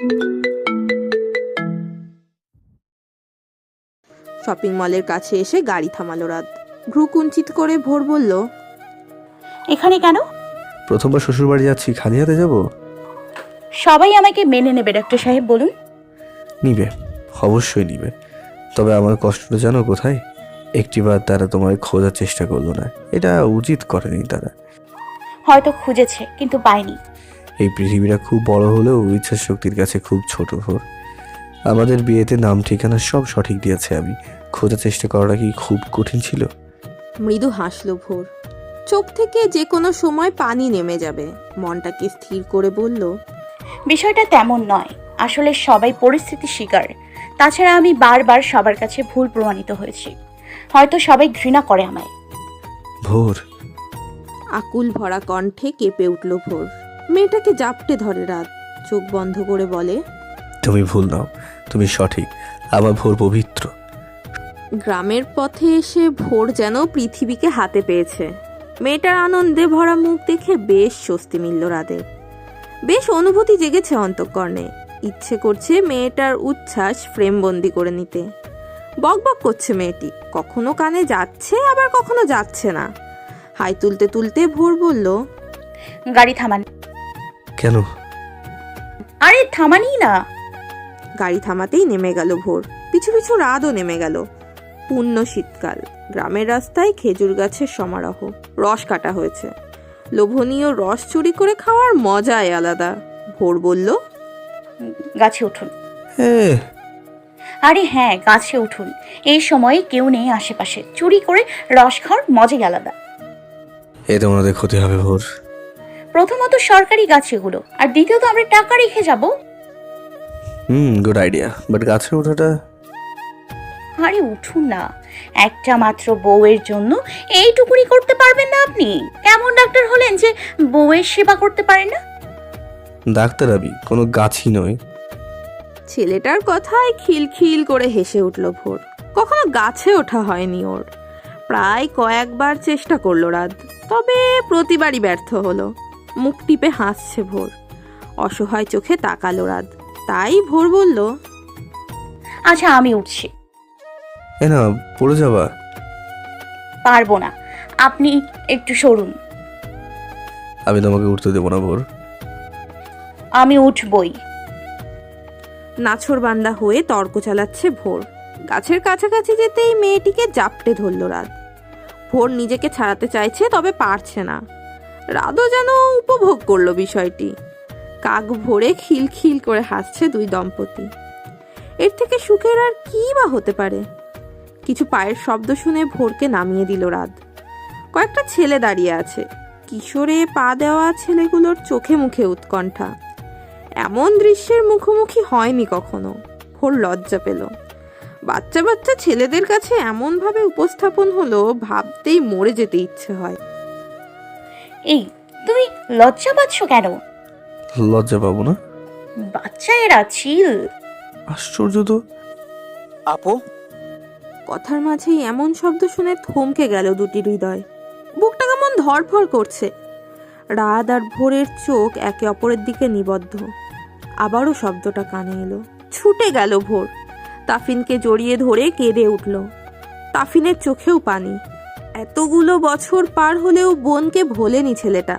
Shopping মলের কাছে এসে গাড়ি থামালো রাত। ভ্রু কুঞ্চিত করে ভোর বলল এখানে কেন? প্রথমবার শ্বশুরবাড়ি যাচ্ছি খালি হাতে যাব? সবাই আমাকে মেনে নেবে ডাক্তার সাহেব বলুন। নিবে অবশ্যই নিবে। তবে আমার কষ্টটা জানো কোথায়? একটিবার তারা তোমায় খোঁজার চেষ্টা করল না। এটা উচিত করেনি তারা। হয়তো খুঁজেছে কিন্তু পাইনি এই পৃথিবীটা খুব বড় হলেও ইচ্ছা শক্তির কাছে খুব ছোট ভোর আমাদের বিয়েতে নাম ঠিকানা সব সঠিক দিয়েছে আমি। খোঁজার চেষ্টা করাটা কি খুব কঠিন ছিল? মৃদু হাসলো ভোর। চোখ থেকে যে কোনো সময় পানি নেমে যাবে। মনটাকে স্থির করে বলল বিষয়টা তেমন নয়। আসলে সবাই পরিস্থিতি শিকার। তাছাড়া আমি বারবার সবার কাছে ভুল প্রমাণিত হয়েছি। হয়তো সবাই ঘৃণা করে আমায়। ভোর। আকুল ভরা কণ্ঠে কেঁপে উঠল ভোর। মেয়েটাকে জাপটে ধরে রাত। চোখ বন্ধ করে বলে তুমি ভুল নাও তুমি সঠিক আমার ভোর পবিত্র। গ্রামের পথে এসে ভোর যেন পৃথিবীকে হাতে পেয়েছে। মেয়েটার আনন্দে ভরা মুখ দেখে বেশ স্বস্তি মিলল রাদের বেশ অনুভূতি জেগেছে অন্তঃকরণে। ইচ্ছে করছে মেয়েটার উচ্ছ্বাস ফ্রেমবন্দি করে নিতে। বকবক করছে মেয়েটি। কখনো কানে যাচ্ছে আবার কখনো যাচ্ছে না। হাই তুলতে তুলতে ভোর বলল গাড়ি থামান। কেন? আরে থামানি না। গাড়ি থামাতেই নেমে গেল ভোর। পিছু পিছু রাতও নেমে গেল। পূর্ণ শীতকাল। গ্রামের রাস্তায় খেজুর গাছের সমারোহ। রস কাটা হয়েছে। লোভনীয় রস চুরি করে খাওয়ার মজাই আলাদা। ভোর বলল গাছে উঠুন। হ্যাঁ আরে হ্যাঁ গাছে উঠুন। এই সময়ে কেউ নেই আশেপাশে। চুরি করে রস খাওয়ার মজাই আলাদা। এতে ওনাদের ক্ষতি হবে ভোর। প্রথমত সরকারি গাছ এগুলো আর দ্বিতীয়ত আমরা টাকা রেখে যাব। হুম গুড আইডিয়া বাট গাছে ওঠাটা আরে উঠুন না। একটা মাত্র বউয়ের জন্য এইটুকুনি করতে পারবেন না আপনি। কেমন ডাক্তার হলেন যে বউয়ের সেবা করতে পারেন না। ডাক্তার আমি কোনো গাছই নয়। ছেলেটার কথায় খিলখিল করে হেসে উঠল ভোর। কখনো গাছে ওঠা হয়নি ওর। প্রায় কয়েকবার চেষ্টা করল রাত তবে প্রতিবারই ব্যর্থ হলো। মুখ টিপে হাসছে ভোর। অসহায় চোখে তাকালো রাত। তাই ভোর বলল আচ্ছা আমি উঠছি। এ না পড়ে যাবা। পারব না। আপনি একটু সরুন। আমি তোমাকে উঠতে দেবো না ভোর। আমি উঠবই। নাছরবান্দা হয়ে তর্ক চালাচ্ছে ভোর। গাছের কাছাকাছি যেতেই মেয়েটিকে জাপটে ধরল রাত। ভোর নিজেকে ছাড়াতে চাইছে তবে পারছে না। রাতও যেন উপভোগ করল বিষয়টি। কাক ভোরে খিলখিল করে হাসছে দুই দম্পতি। এর থেকে সুখের আর কি বা হতে পারে? কিছু পায়ের শব্দ শুনে ভোরকে নামিয়ে দিল রাত কয়েকটা ছেলে দাঁড়িয়ে আছে। কিশোরে পা দেওয়া ছেলেগুলোর চোখে মুখে উৎকণ্ঠা। এমন দৃশ্যের মুখোমুখি হয়নি কখনো। ভোর লজ্জা পেল। বাচ্চা বাচ্চা ছেলেদের কাছে এমনভাবে উপস্থাপন হলো, ভাবতেই মরে যেতে ইচ্ছে হয়। এই তুমি লজ্জা পাচ্ছ কেন? লজ্জা পাবো না। বাচ্চা এরা চিল আশ্চর্য তো। আপু কথার মাঝেই এমন শব্দ শুনে থমকে গেল দুটি হৃদয়। বুকটা কেমন ধরফর করছে। রাত আর ভোরের চোখ একে অপরের দিকে নিবদ্ধ। আবারও শব্দটা কানে এলো। ছুটে গেল ভোর। তাফিনকে জড়িয়ে ধরে কেঁদে উঠল। তাফিনের চোখেও পানি। এতগুলো বছর পার হলেও বোনকে ভোলেনি ছেলেটা।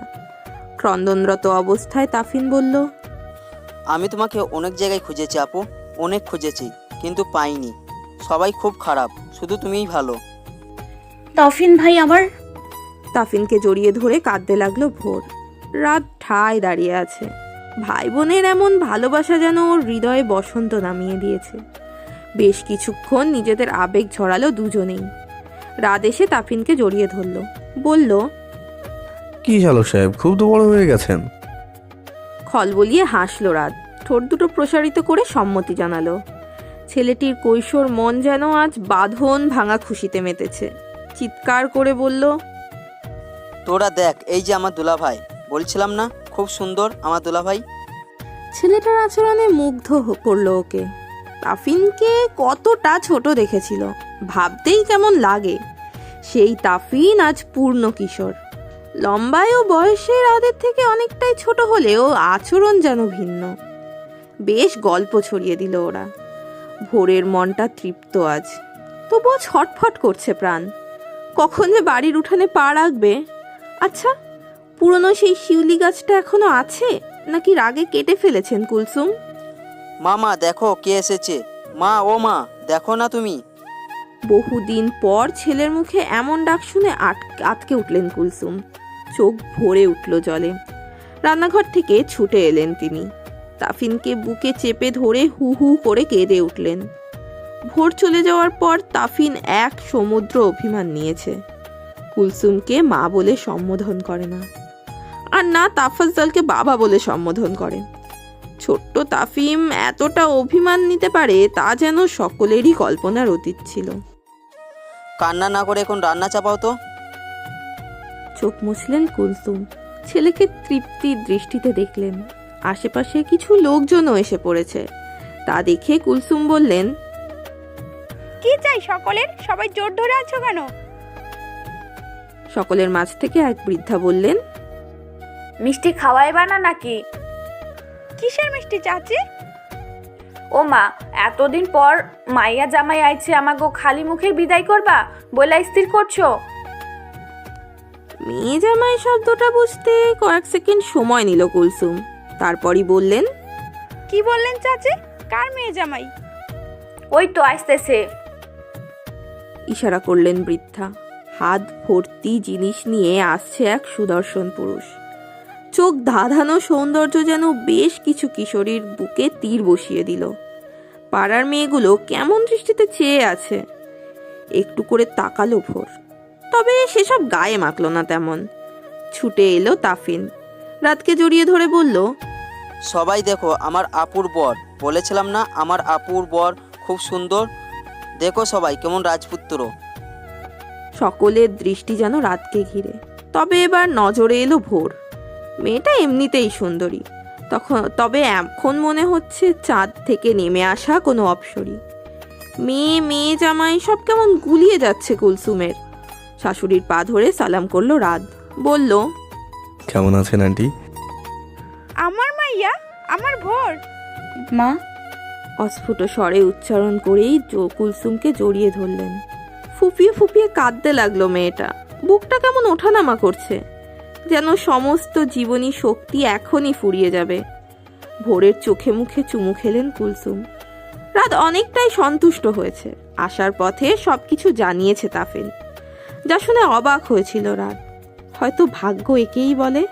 ক্রন্দনরত অবস্থায় তাফিন বলল আমি তোমাকে অনেক জায়গায় খুঁজেছি আপু অনেক খুঁজেছি কিন্তু পাইনি। সবাই খুব খারাপ শুধু তুমিই ভালো। তফিন ভাই আমার তাফিনকে জড়িয়ে ধরে কাঁদতে লাগল ভোর। রাত ঠায় দাঁড়িয়ে আছে। ভাই বোনের এমন ভালোবাসা যেন ওর হৃদয়ে বসন্ত নামিয়ে দিয়েছে। বেশ কিছুক্ষণ নিজেদের আবেগ ঝরালো দুজনেই। রাত এসে তাফিনকে জড়িয়ে ধরল। বলল কি চালক সাহেব খুব তো বড় হয়ে গেছেন। খল বলিয়ে হাসলো রাত। ঠোঁট দুটো প্রসারিত করে সম্মতি জানালো। ছেলেটির কৈশোর মন যেন আজ বাঁধন ভাঙা খুশিতে মেতেছে। চিৎকার করে বলল তোরা দেখ এই যে আমার দুলাভাই। বলছিলাম না খুব সুন্দর আমার দুলাভাই। ছেলেটার আচরণে মুগ্ধ হ- করল ওকে। তাফিনকে কতটা ছোট দেখেছিল, ভাবতেই কেমন লাগে। সেই তাফিন আজ পূর্ণ কিশোর। লম্বায় ও বয়সে রাদের থেকে অনেকটাই ছোট হলেও আচরণ যেন ভিন্ন। বেশ গল্প ছড়িয়ে দিল ওরা। ভোরের মনটা তৃপ্ত আজ। তবুও ছটফট করছে প্রাণ। কখন যে বাড়ির উঠানে পা রাখবে? আচ্ছা পুরনো সেই শিউলি গাছটা এখনও আছে, নাকি রাগে কেটে ফেলেছেন কুলসুম? মা মা দেখো কে এসেছে। মা, ও মা, দেখো না তুমি। বহুদিন পর ছেলের মুখে এমন ডাক শুনে আট- আটকে উঠলেন কুলসুম। চোখ ভরে উঠল জলে। রান্নাঘর থেকে ছুটে এলেন তিনি। তাফিনকে বুকে চেপে ধরে হু হু করে কেঁদে উঠলেন। ভোর চলে যাওয়ার পর তাফিন এক সমুদ্র অভিমান নিয়েছে। কুলসুমকে মা বলে সম্বোধন করে না। আর না তাফাজ্জলকে বাবা বলে সম্বোধন করে। ছোট্ট তাফিম এতটা অভিমান নিতে পারে তা যেন সকলেরই কল্পনার অতীত ছিল। কান্না না করে এখন রান্না চাপাও তো। চোখ মুছলেন কুলসুম। ছেলেকে তৃপ্তির দৃষ্টিতে দেখলেন। আশেপাশে কিছু লোকজনও এসে পড়েছে। তা দেখে কুলসুম বললেন কি চাই সকলের? সবাই জোর ধরে আছো কেন? সকলের মাঝ থেকে এক বৃদ্ধা বললেন মিষ্টি খাওয়াইবা না নাকি? কিসের মিষ্টি চাচি? ও মা এতদিন পর মাইয়া জামাই আইছে আমাগো খালি মুখে বিদায় করবা বলে স্থির করছ। মেয়ে জামাই শব্দটা বুঝতে কয়েক সেকেন্ড সময় নিল কুলসুম। তারপরই বললেন কি বললেন চাচি? কার মেয়ে জামাই? ওই তো আসতেছে। ইশারা করলেন বৃদ্ধা। হাত ভর্তি জিনিস নিয়ে আসছে এক সুদর্শন পুরুষ। চোখ ধাঁধানো সৌন্দর্য যেন বেশ কিছু কিশোরীর বুকে তীর বসিয়ে দিল। পাড়ার মেয়েগুলো কেমন দৃষ্টিতে চেয়ে আছে? একটু করে তাকালো ভোর। তবে সেসব গায়ে মাখলো না তেমন। ছুটে এলো তাফিন। রাতকে জড়িয়ে ধরে বলল সবাই দেখো আমার আপুর বর। বলেছিলাম না আমার আপুর বর খুব সুন্দর। দেখো সবাই কেমন রাজপুত্র। সকলের দৃষ্টি যেন রাতকে ঘিরে। তবে এবার নজরে এলো ভোর। মেয়েটা এমনিতেই সুন্দরী। তখন তবে এখন মনে হচ্ছে চাঁদ থেকে নেমে আসা কোনো অপসরী। মেয়ে মেয়ে জামাই সব কেমন গুলিয়ে যাচ্ছে কুলসুমের। শাশুড়ির পা ধরে সালাম করল রাত বলল কেমন আছেন আন্টি? আমার মাইয়া আমার ভোর। মা? অস্ফুট স্বরে উচ্চারণ করেই কুলসুমকে জড়িয়ে ধরলেন। ফুপিয়ে ফুপিয়ে কাঁদতে লাগল মেয়েটা। বুকটা কেমন ওঠানামা করছে। যেন সমস্ত জীবনী শক্তি এখনই ফুরিয়ে যাবে। ভোরের চোখে মুখে চুমু খেলেন কুলসুম। রাত অনেকটাই সন্তুষ্ট হয়েছে। আসার পথে সবকিছু জানিয়েছে তাফিন যা শুনে অবাক হয়েছিল রাত। হয়তো ভাগ্য একেই বলে।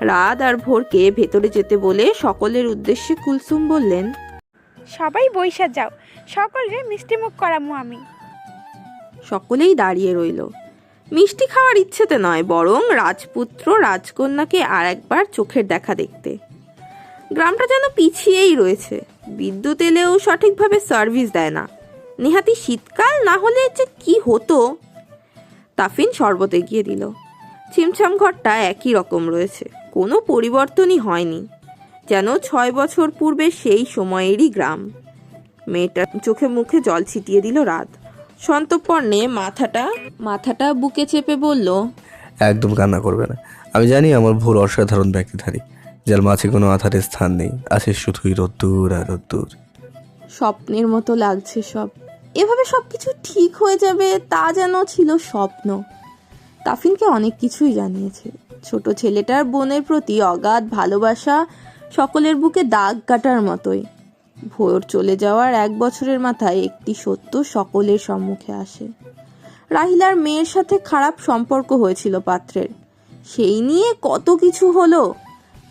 রাত আর ভোরকে ভেতরে যেতে বলে সকলের উদ্দেশ্যে কুলসুম বললেন সবাই বৈশা যাও। সকলরে মিষ্টি মুখ করামু আমি। সকলেই দাঁড়িয়ে রইল। মিষ্টি খাওয়ার ইচ্ছেতে নয়, বরং রাজপুত্র রাজকন্যাকে আর একবার চোখের দেখা দেখতে। গ্রামটা যেন পিছিয়েই রয়েছে। বিদ্যুৎ এলেও সঠিকভাবে সার্ভিস দেয় না। নেহাতি শীতকাল না হলে যে কি হতো? তাফিন শরবত এগিয়ে দিল। ছিমছাম ঘরটা একই রকম রয়েছে। কোনো পরিবর্তনই হয়নি। যেন ছয় বছর পূর্বে সেই সময়েরই গ্রাম। মেয়েটার চোখে মুখে জল ছিটিয়ে দিল রাত। সন্তপর্ণে মাথাটা মাথাটা বুকে চেপে বলল একদম কান্না করবে না। আমি জানি আমার ভুল অসাধারণ ব্যক্তিধারী যার মাঝে কোনো আধারের স্থান নেই। আছে শুধুই রোদ্দুর আর রোদ্দুর। স্বপ্নের মতো লাগছে সব। এভাবে সব কিছু ঠিক হয়ে যাবে তা যেন ছিল স্বপ্ন। তাফিনকে অনেক কিছুই জানিয়েছে। ছোট ছেলেটার বোনের প্রতি অগাধ ভালোবাসা সকলের বুকে দাগ কাটার মতোই। ভোর চলে যাওয়ার এক বছরের মাথায় একটি সত্য সকলের সম্মুখে আসে। রাহিলার মেয়ের সাথে খারাপ সম্পর্ক হয়েছিল পাত্রের। সেই নিয়ে কত কিছু হলো।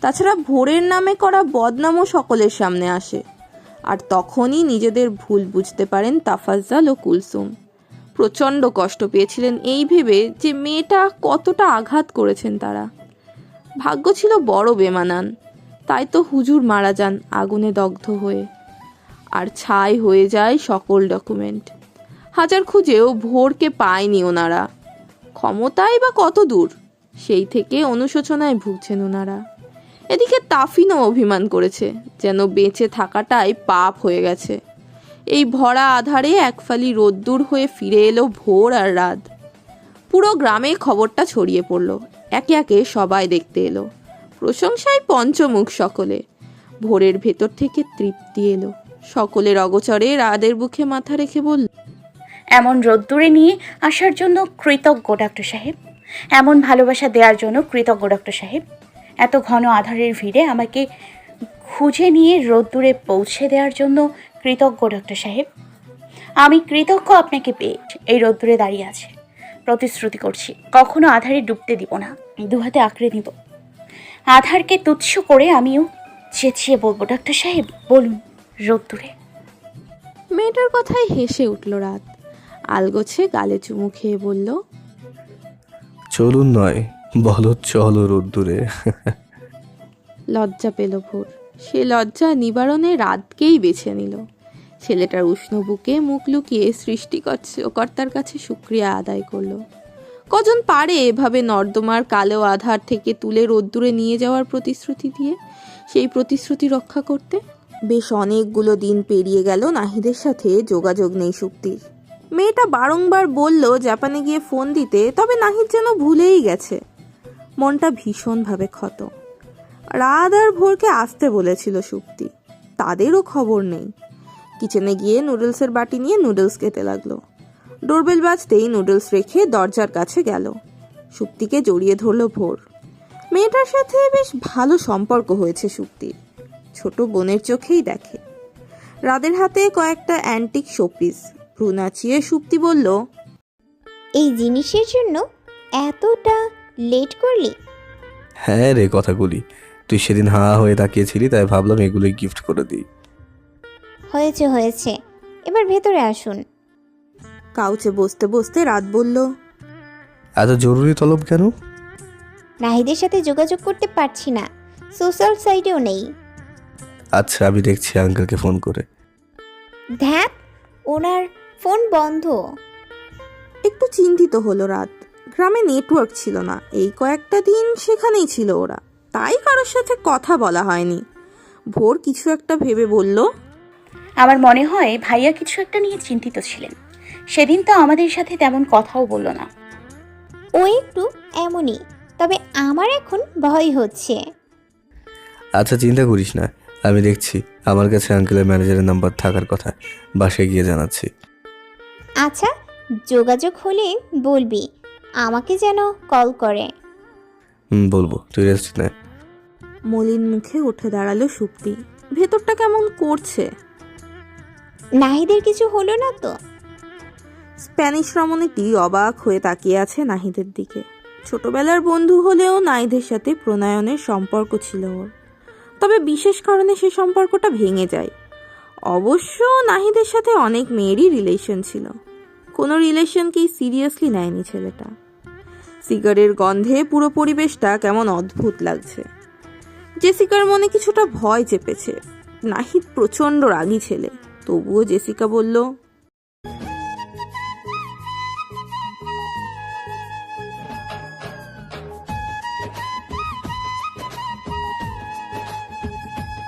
তাছাড়া ভোরের নামে করা বদনামও সকলের সামনে আসে। আর তখনই নিজেদের ভুল বুঝতে পারেন তাফাজ্জাল ও কুলসুম। প্রচণ্ড কষ্ট পেয়েছিলেন এই ভেবে যে মেয়েটা কতটা আঘাত করেছেন তারা। ভাগ্য ছিল বড় বেমানান। তাই তো হুজুর মারা যান আগুনে দগ্ধ হয়ে। আর ছাই হয়ে যায় সকল ডকুমেন্ট হাজার খুঁজেও ভোরকে পায়নি ওনারা। ক্ষমতায় বা কত দূর? সেই থেকে অনুশোচনায় ভুগছেন ওনারা। এদিকে তাফিনও অভিমান করেছে, যেন বেঁচে থাকাটাই পাপ হয়ে গেছে। এই ভরা আধারে একফালি রোদ্দুর হয়ে ফিরে এলো ভোর আর রাত। পুরো গ্রামে খবরটা ছড়িয়ে পড়ল, একে একে সবাই দেখতে এলো। প্রশংসায় পঞ্চমুখ সকলে। ভোরের ভেতর থেকে তৃপ্তি এলো। সকলের অগচরে রাদের বুকে মাথা রেখে বলল, এমন রোদ্দুরে নিয়ে আসার জন্য কৃতজ্ঞ, ডাক্তার সাহেব। এমন ভালোবাসা দেওয়ার জন্য কৃতজ্ঞ, ডাক্তার সাহেব। এত ঘন আধারের ভিড়ে আমাকে খুঁজে নিয়ে রোদ্দুরে পৌঁছে দেওয়ার জন্য কৃতজ্ঞ, ডাক্তার সাহেব। আমি কৃতজ্ঞ আপনাকে পেয়ে এই রোদ্দুরে দাঁড়িয়ে আছে। প্রতিশ্রুতি করছি, কখনো আধারে ডুবতে দিব না, দু হাতে আঁকড়ে নিব। আধারকে তুচ্ছ করে আমিও চেঁচিয়ে বলব, ডাক্তার সাহেব, বলুন। রোদ্দুরে মেয়েটার কথায় হেসে উঠল রাত। আলগোছে গালে চুমু খেয়ে বলল চলুন নয় বলো চলো রোদ্দুরে লজ্জা পেল ভোর। সে লজ্জা নিবারণে রাতকেই বেছে নিল। ছেলেটার উষ্ণ বুকে মুখ লুকিয়ে সৃষ্টিকর্তার কাছে শুক্রিয়া আদায় করল। কজন পারে এভাবে নর্দমার কালো আধার থেকে তুলে রোদ্দুরে নিয়ে যাওয়ার প্রতিশ্রুতি দিয়ে? সেই প্রতিশ্রুতি রক্ষা করতে বেশ অনেকগুলো দিন পেরিয়ে গেল নাহিদের সাথে যোগাযোগ নেই শুক্তির মেয়েটা বারংবার বলল, জাপানে গিয়ে ফোন দিতে, তবে নাহিদ যেন ভুলেই গেছে। মনটা ভীষণভাবে ক্ষত। রাত আর ভোরকে আসতে বলেছিল সুক্তি তাদেরও খবর নেই। কিচেনে গিয়ে নুডলসের বাটি নিয়ে নুডলস খেতে লাগল। ডোরবেল বাজতেই নুডলস রেখে দরজার কাছে গেল। সুক্তিকে জড়িয়ে ধরলো ভোর। মেয়েটার সাথে বেশ ভালো সম্পর্ক হয়েছে সুক্তির ছোট বোনের চোখেই দেখে। রাদের হাতে কয়েকটা অ্যান্টিক শোপিস ভ্রু নাচিয়ে সুক্তি বলল এই জিনিসের জন্য এতটা লেট করলি? হ্যাঁ রে কথাগুলি। তুই সেদিন হা হয়ে তাকিয়েছিলি তাই ভাবলাম এগুলোই গিফট করে দিই। হয়েছে হয়েছে। এবার ভেতরে আসুন। কাউচে বসতে বসতে রাত বলল এত জরুরি তলব কেন? নাহিদের সাথে যোগাযোগ করতে পারছি না। সোশ্যাল সাইটেও নেই। আচ্ছা আমি দেখছি আঙ্কেলকে ফোন করে। ধ্যাত ওনার ফোন বন্ধ। একটু চিন্তিত হলো রাত। গ্রামে নেটওয়ার্ক ছিল না। এই কয়েকটা দিন সেখানেই ছিল ওরা। তাই কারোর সাথে কথা বলা হয়নি। ভোর কিছু একটা ভেবে বলল আমার মনে হয় ভাইয়া কিছু একটা নিয়ে চিন্তিত ছিলেন। সেদিন তো আমাদের সাথে তেমন কথাও বলল না। ও একটু এমনই তবে আমার এখন ভয় হচ্ছে। আচ্ছা চিন্তা করিস না। আমি দেখছি আমার কাছে আঙ্কেলের ম্যানেজারের নাম্বার থাকার কথা। বাসায় গিয়ে জানাচ্ছি। আচ্ছা যোগাযোগ হলে বলবি আমাকে যেন কল করে। হুম বলব। তুই রেস্ট নে। মলিন মুখে উঠে দাঁড়াল সুপ্তি। ভেতরটা কেমন করছে? নাহিদের কিছু হলো না তো? স্প্যানিশ রমণীটি অবাক হয়ে তাকিয়ে আছে নাহিদের দিকে। ছোটবেলার বন্ধু হলেও নাহিদের সাথে প্রণয়নের সম্পর্ক ছিল ওর। তবে বিশেষ কারণে সে সম্পর্কটা ভেঙে যায়। অবশ্য নাহিদের সাথে অনেক মেয়েরই রিলেশন ছিল। কোনো রিলেশনকেই সিরিয়াসলি নেয়নি ছেলেটা। সিগারের গন্ধে পুরো পরিবেশটা কেমন অদ্ভুত লাগছে। জেসিকার মনে কিছুটা ভয় চেপেছে। নাহিদ প্রচণ্ড রাগী ছেলে। তবুও জেসিকা বলল